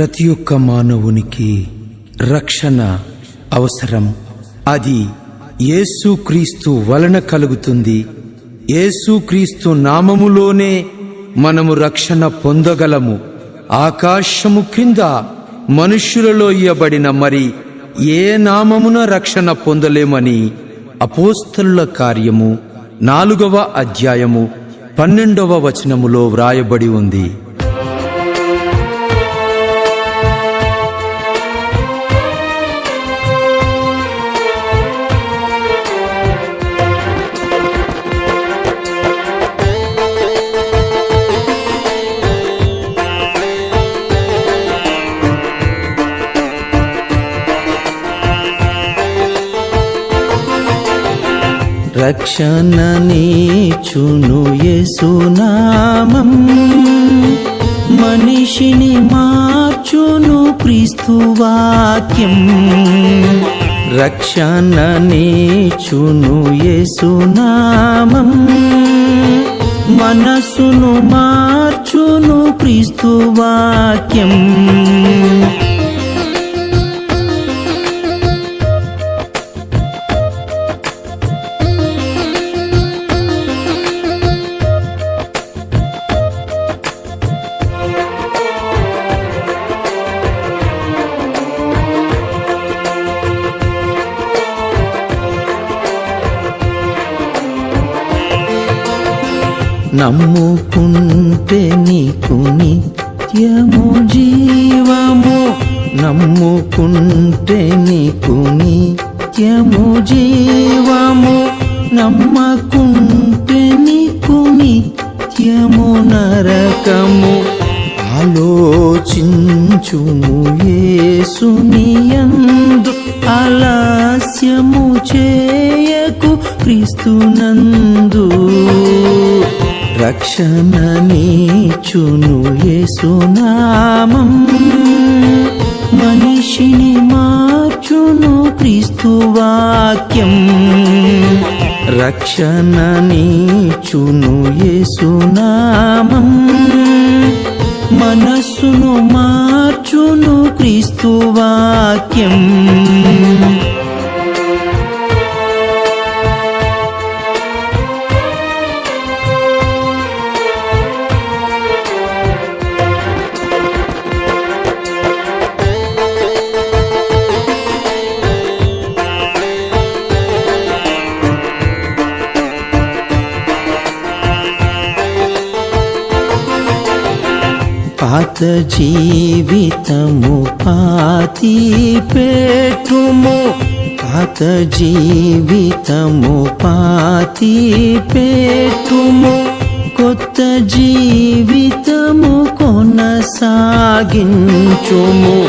ప్రతి ఒక్క మానవునికి రక్షణ అవసరం. అది యేసుక్రీస్తు వలన కలుగుతుంది. యేసుక్రీస్తు నామములోనే మనము రక్షణ పొందగలము. ఆకాశము క్రింద మనుష్యులలో ఇయ్యబడిన మరి ఏ నామమున రక్షణ పొందలేమని అపోస్తలుల కార్యము నాలుగవ అధ్యాయము పన్నెండవ వచనములో వ్రాయబడి ఉంది. రక్షణ నీచును యేసునామం మనిషిని మార్చును క్రీస్తువాక్యం రక్షణ నీచును యేసునామం మనసును మార్చును క్రీస్తువాక్యం నమ్ముకుంటే నీకు నిత్యము జీవము. నమ్ముకుంటే నీకు నిత్యము జీవము. నమ్మకుంటే నీకు నిత్యము నరకము. ఆలోచించుము యేసునియందు ఆలస్యము చేయకు క్రీస్తునందు. రక్షణ నీచును యేసునామం మనిషిని మార్చును క్రీస్తు వాక్యం. రక్షణ నీచును యేసునామం మనస్సును మార్చును క్రీస్తు పాత జీవితము పాతి పెట్టుము పాత జీవితము పాతి పెట్టుము కొత్త జీవితము కొనసాగించుము.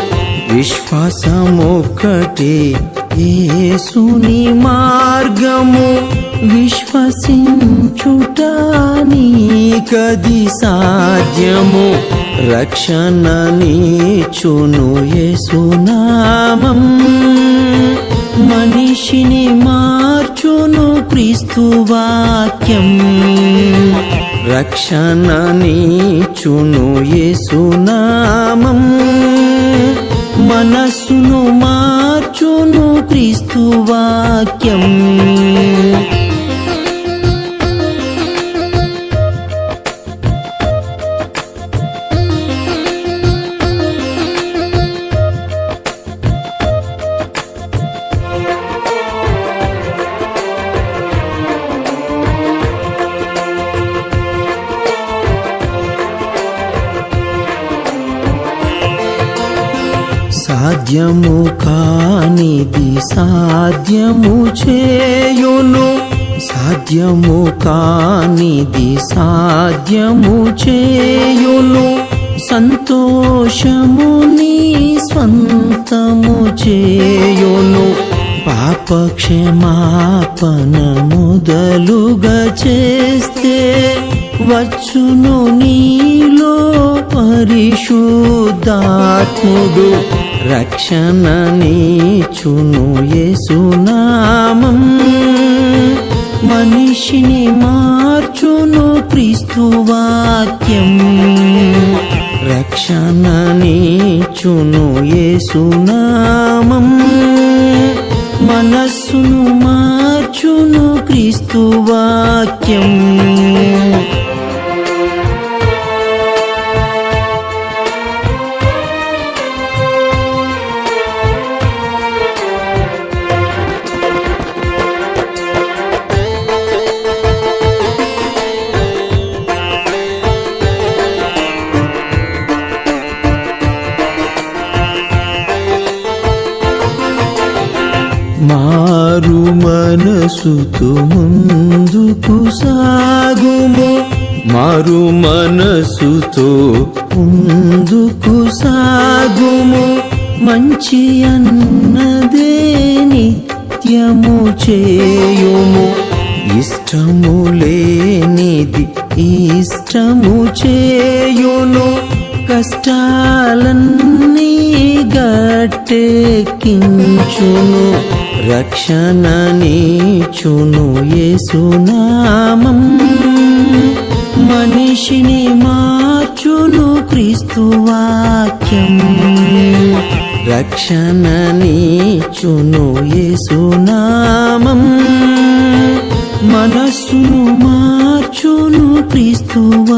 విశ్వాసమొక్కటే ఏసుని మార్గము. విశ్వసించుట నీకది సాధ్యము. రక్షణ నీచును యేసునామం మనిషిని మార్చును క్రీస్తు వాక్యం. రక్షణ నీచును యేసునామం మనస్సును మార్చును క్రీస్తు సాధ్యము కానిది సాధ్యము చేయును. సాధ్యము కానిది సాధ్యము చేయును. సంతోషము నీ స్వంతము చేయును. పాప క్షమాపణ మొదలుగా చేస్తే వచ్చును నీలో పరిశుద్ధాత్ముడు. రక్షణ నీచును యేసునామం మనిషిని మార్చును క్రీస్తువాక్యం రక్షణ నీచును యేసునామం మనస్సును మార్చును క్రీస్తువాక్యం మారు మనసుతో ముందుకు సాగుము. మారు మనసుతో ముందుకు సాగుము. మంచి అన్నదే నిత్యము చేయుము. ఇష్టము లేనిది ఇష్టము చేయును. కష్టాలన్నీ గట్టెక్కించును. రక్షణ నీచును యేసునామం. మనిషిని మార్చును క్రీస్తువాక్యం రక్షణ నీచును యేసునామం. మనస్సును మార్చును క్రీస్తువాక్యం